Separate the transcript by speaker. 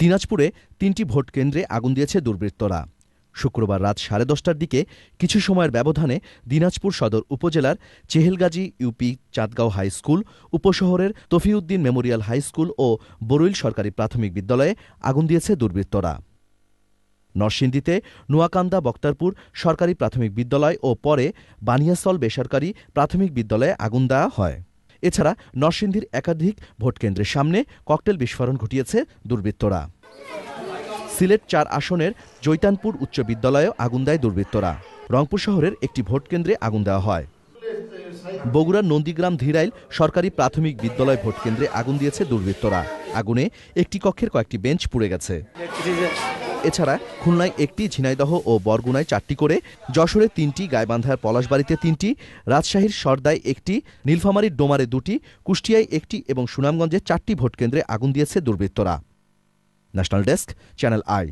Speaker 1: দিনাজপুরে তিনটি ভোট কেন্দ্রে আগুন দিয়েছে দুর্বৃত্তরা। শুক্রবার রাত সাড়ে দশটার দিকে কিছু সময়ের ব্যবধানে দিনাজপুর সদর উপজেলার Chehelgazi UP Chandgaon high school, উপশহরের তফিউদ্দিন memorial high school ও বরুইল সরকারি প্রাথমিক বিদ্যালয়ে আগুন দিয়েছে দুর্বৃত্তরা। নরসিংদীতে নোয়াকান্দা, বক্তারপুর সরকারি প্রাথমিক বিদ্যালয় ও পরে বানিয়াসল বেসরকারি প্রাথমিক বিদ্যালয়ে আগুন দেওয়া হয়। এছাড়া নরসিংদীর একাধিক ভোটকেন্দ্রের সামনে ককটেল বিস্ফোরণ ঘটিয়েছে দুর্বৃত্তরা। সিলেট চার আসনের জৈতানপুর উচ্চ বিদ্যালয়েও আগুন দেয় দুর্বৃত্তরা। রংপুর শহরের একটি ভোটকেন্দ্রে আগুন দেওয়া হয়। বগুড়ার নন্দীগ্রাম ধীরাইল সরকারি প্রাথমিক বিদ্যালয় ভোটকেন্দ্রে আগুন দিয়েছে দুর্বৃত্তরা। আগুনে একটি কক্ষের কয়েকটি বেঞ্চ পুড়ে গেছে। এছাড়া খুলনায় একটি, ঝিনাইদহ ও বরগুনায় চারটি করে, যশোরে তিনটি, গাইবান্ধার পলাশবাড়িতে তিনটি, রাজশাহীর সর্দায় একটি, নীলফামারীর ডোমারে দুটি, কুষ্টিয়ায় একটি এবং সুনামগঞ্জে চারটি ভোটকেন্দ্রে আগুন দিয়েছে দুর্বৃত্তরা। National desk, channel I.